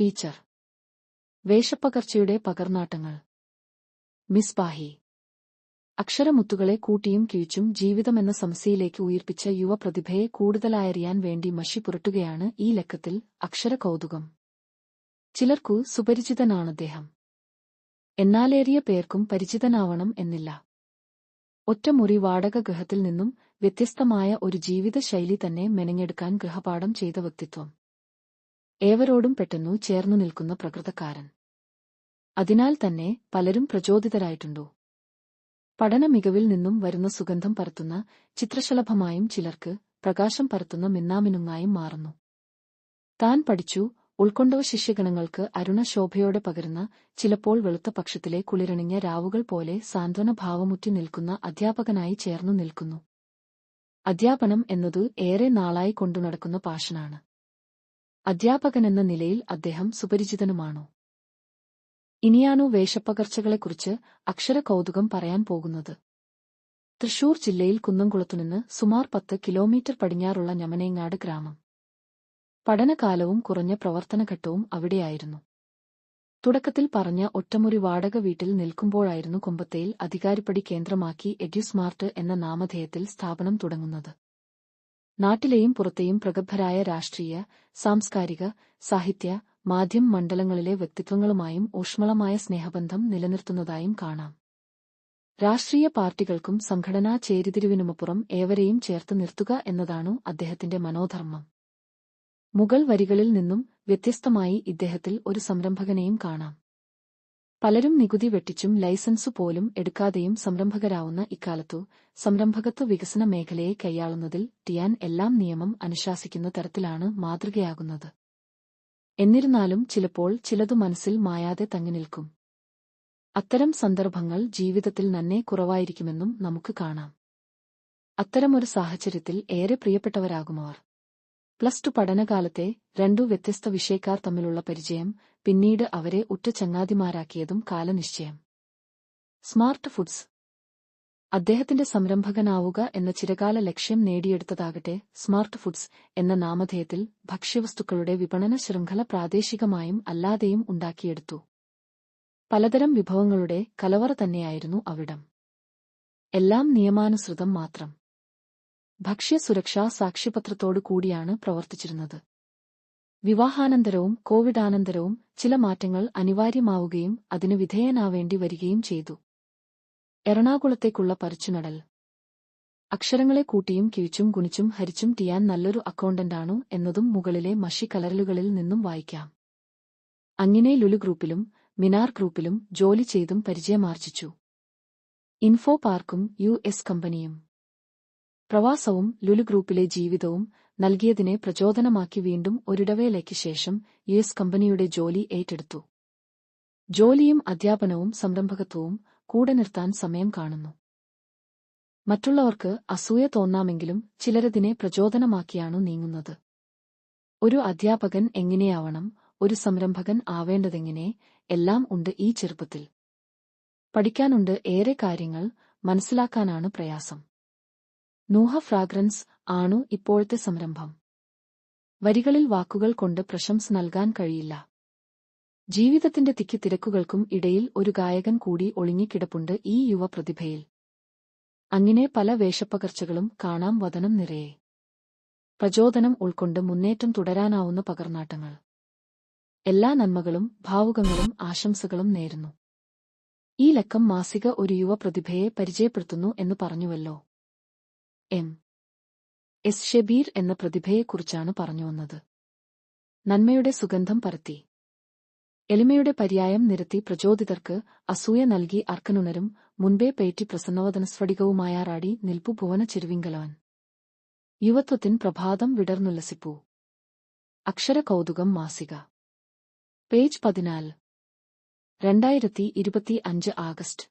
Feature വേഷപ്പകർച്ചയുടെ പകർനാട്ടങ്ങൾ Misbahi അക്ഷരമുത്തുകളെ കൂട്ടിയും കിഴിച്ചും ജീവിതമെന്ന സംസ്ഥയിലേക്ക് ഉയിർപ്പിച്ച യുവപ്രതിഭയെ കൂടുതലായറിയാൻ വേണ്ടി മഷി പുരട്ടുകയാണ് ഈ ലക്കത്തിൽ അക്ഷര കൗതുകം ചിലർക്കു സുപരിചിതനാണദ്ദേഹം. എന്നാലേറിയ പേർക്കും പരിചിതനാവണം എന്നില്ല. ഒറ്റമുറി വാടക ഗൃഹത്തിൽ നിന്നും വ്യത്യസ്തമായ ഒരു ജീവിതശൈലി തന്നെ മെനഞ്ഞെടുക്കാൻ ഗൃഹപാഠം ചെയ്ത വ്യക്തിത്വം. ഏവരോടും പെട്ടെന്നു ചേർന്നു നിൽക്കുന്ന പ്രകൃതക്കാരൻ. അതിനാൽ തന്നെ പലരും പ്രചോദിതരായിട്ടുണ്ടോ? പഠന മികവിൽ നിന്നും വരുന്ന സുഗന്ധം പരത്തുന്ന ചിത്രശലഭമായും ചിലർക്ക് പ്രകാശം പരത്തുന്ന മിന്നാമിനുങ്ങായും മാറുന്നു. താൻ പഠിച്ചു ഉൾക്കൊണ്ടവ ശിഷ്യഗണങ്ങൾക്ക് അരുണശോഭയോടെ പകരുന്ന ചിലപ്പോൾ വെളുത്ത പക്ഷത്തിലെ കുളിരണിഞ്ഞ രാവുകൾ പോലെ സാന്ത്വന ഭാവമുറ്റി നിൽക്കുന്ന അധ്യാപകനായി ചേർന്നു നിൽക്കുന്നു. അധ്യാപനം എന്നത് ഏറെ നാളായി കൊണ്ടുനടക്കുന്ന പാഷനാണ്. അധ്യാപകനെന്ന നിലയിൽ അദ്ദേഹം സുപരിചിതനുമാണോ. ഇനിയാണു വേഷപ്പകർച്ചകളെക്കുറിച്ച് അക്ഷര കൗതുകം പറയാൻ പോകുന്നത്. തൃശൂർ ജില്ലയിൽ കുന്നംകുളത്തുനിന്ന് സുമാർ പത്ത് കിലോമീറ്റർ പടിഞ്ഞാറുള്ള ഞമനേങ്ങാട് ഗ്രാമം. പഠനകാലവും കുറഞ്ഞ പ്രവർത്തനഘട്ടവും അവിടെയായിരുന്നു. തുടക്കത്തിൽ പറഞ്ഞ ഒറ്റമുറി വാടക വീട്ടിൽ നിൽക്കുമ്പോഴായിരുന്നു കൊമ്പത്തയിൽ അധികാരിപ്പടി കേന്ദ്രമാക്കി എഡ്യൂസ്മാർട്ട് എന്ന നാമധേയത്തിൽ സ്ഥാപനം തുടങ്ങുന്നത്. നാട്ടിലെയും പുറത്തെയും പ്രഗത്ഭരായ രാഷ്ട്രീയ സാംസ്കാരിക സാഹിത്യ മാധ്യമ മണ്ഡലങ്ങളിലെ വ്യക്തിത്വങ്ങളുമായും ഊഷ്മളമായ സ്നേഹബന്ധം നിലനിർത്തുന്നതായും കാണാം. രാഷ്ട്രീയ പാർട്ടികൾക്കും സംഘടനാ ചേരിതിരിവിനുമപ്പുറം ഏവരെയും ചേർത്ത് നിർത്തുക എന്നതാണു അദ്ദേഹത്തിന്റെ മനോധർമ്മം. മുഗൾ വരികളിൽ നിന്നും വ്യത്യസ്തമായി ഇദ്ദേഹത്തിൽ ഒരു സംരംഭകനെയും കാണാം. പലരും നികുതി വെട്ടിച്ചും ലൈസൻസു പോലും എടുക്കാതെയും സംരംഭകരാവുന്ന ഇക്കാലത്തു സംരംഭകത്വ വികസന മേഖലയെ കൈയാളുന്നതിൽ ടിയാൻ എല്ലാം നിയമം അനുശാസിക്കുന്ന തരത്തിലാണ് മാതൃകയാകുന്നത്. എന്നിരുന്നാലും ചിലപ്പോൾ ചിലതു മനസ്സിൽ മായാതെ തങ്ങി നിൽക്കും. അത്തരം സന്ദർഭങ്ങൾ ജീവിതത്തിൽ നന്നെ കുറവായിരിക്കുമെന്നും നമുക്ക് കാണാം. അത്തരമൊരു സാഹചര്യത്തിൽ ഏറെ പ്രിയപ്പെട്ടവരാകുമവർ. പ്ലസ് ടു പഠനകാലത്തെ രണ്ടു വ്യത്യസ്ത വിഷയക്കാർ തമ്മിലുള്ള പരിചയം പിന്നീട് അവരെ ഉറ്റ ചങ്ങാതിമാരാക്കിയതും കാലനിശ്ചയം. Smart foods. അദ്ദേഹത്തിന്റെ സംരംഭകനാവുക എന്ന ചിരകാല ലക്ഷ്യം നേടിയെടുത്തതാകട്ടെ സ്മാർട്ട് ഫുഡ്സ് എന്ന നാമധേയത്തിൽ ഭക്ഷ്യവസ്തുക്കളുടെ വിപണന ശൃംഖല പ്രാദേശികമായും അല്ലാതെയും ഉണ്ടാക്കിയെടുത്തു. പലതരം വിഭവങ്ങളുടെ കലവറ തന്നെയായിരുന്നു അവിടം. എല്ലാം നിയമാനുസൃതം മാത്രം. ഭക്ഷ്യസുരക്ഷാ സാക്ഷ്യപത്രത്തോടു കൂടിയാണ് പ്രവർത്തിച്ചിരുന്നത്. വിവാഹാനന്തരവും കോവിഡാനന്തരവും ചില മാറ്റങ്ങൾ അനിവാര്യമാവുകയും അതിനു വിധേയനാവേണ്ടി വരികയും ചെയ്തു. എറണാകുളത്തേക്കുള്ള പറിച്ചുനടൽ അക്ഷരങ്ങളെ കൂട്ടിയും കിഴിച്ചും ഗുണിച്ചും ഹരിച്ചും ടിയാൻ നല്ലൊരു അക്കൗണ്ടന്റാണു എന്നതും മുകളിലെ മഷി കലറലുകളിൽ നിന്നും വായിക്കാം. അങ്ങനെ ലുലു ഗ്രൂപ്പിലും മിനാർ ഗ്രൂപ്പിലും ജോലി ചെയ്തും പരിചയമാർജിച്ചു. ഇൻഫോ പാർക്കും യു എസ് കമ്പനിയും. പ്രവാസവും ലുലു ഗ്രൂപ്പിലെ ജീവിതവും നൽകിയതിനെ പ്രചോദനമാക്കി വീണ്ടും ഒരിടവേളയ്ക്ക് ശേഷം യു എസ് കമ്പനിയുടെ ജോലി ഏറ്റെടുത്തു. ജോലിയും അധ്യാപനവും സംരംഭകത്വവും കൂടെ നിർത്താൻ സമയം കാണുന്നു. മറ്റുള്ളവർക്ക് അസൂയ തോന്നാമെങ്കിലും ചിലരതിനെ പ്രചോദനമാക്കിയാണു നീങ്ങുന്നത്. ഒരു അധ്യാപകൻ എങ്ങനെയാവണം ഒരു സംരംഭകൻ ആവേണ്ടതെങ്ങനെ എല്ലാം ഉണ്ട് ഈ ചെറുപ്പത്തിൽ. പഠിക്കാനുണ്ട് ഏറെ കാര്യങ്ങൾ മനസ്സിലാക്കാനാണ് പ്രയാസം. നൂഹ ഫ്രാഗ്രൻസ് ആണു ഇപ്പോഴത്തെ സംരംഭം. വരികളിൽ വാക്കുകൾ കൊണ്ട് പ്രശംസ നൽകാൻ കഴിയില്ല. ജീവിതത്തിന്റെ തിക്കി തിരക്കുകൾക്കും ഇടയിൽ ഒരു ഗായകൻ കൂടി ഒളിഞ്ഞിക്കിടപ്പുണ്ട് ഈ യുവ പ്രതിഭയിൽ. അങ്ങനെ പല വേഷപ്പകർച്ചകളും കാണാം വതനം നിറയെ. പ്രചോദനം ഉൾക്കൊണ്ട് മുന്നേറ്റം തുടരാനാവുന്ന പകർനാട്ടങ്ങൾ എല്ലാ നന്മകളും ഭാവുകങ്ങളും ആശംസകളും നേരുന്നു. ഈ ലക്കം മാസിക ഒരു യുവ പ്രതിഭയെ പരിചയപ്പെടുത്തുന്നു എന്ന് പറഞ്ഞുവല്ലോ. എം. എസ്. ഷെബീർ എന്ന പ്രതിഭയെക്കുറിച്ചാണ് പറഞ്ഞു വന്നത്. നന്മയുടെ സുഗന്ധം പരത്തി. എളിമയുടെ പര്യായം നിരത്തി പ്രചോദിതർക്ക് അസൂയ നൽകി അർക്കനുണരും മുൻപേ പേറ്റി പ്രസന്നവദനസ്ഫടികവുമായാറാടി നിൽപ്പു ഭുവന ചെരുവിങ്കലവൻ. യുവത്വത്തിൻ പ്രഭാതം വിടർന്നുല്ലസിപ്പൂ. അക്ഷര കൗതുകം മാസിക. പേജ് പതിനാല്. രണ്ടായിരത്തി ഇരുപത്തി അഞ്ച് ആഗസ്റ്റ്.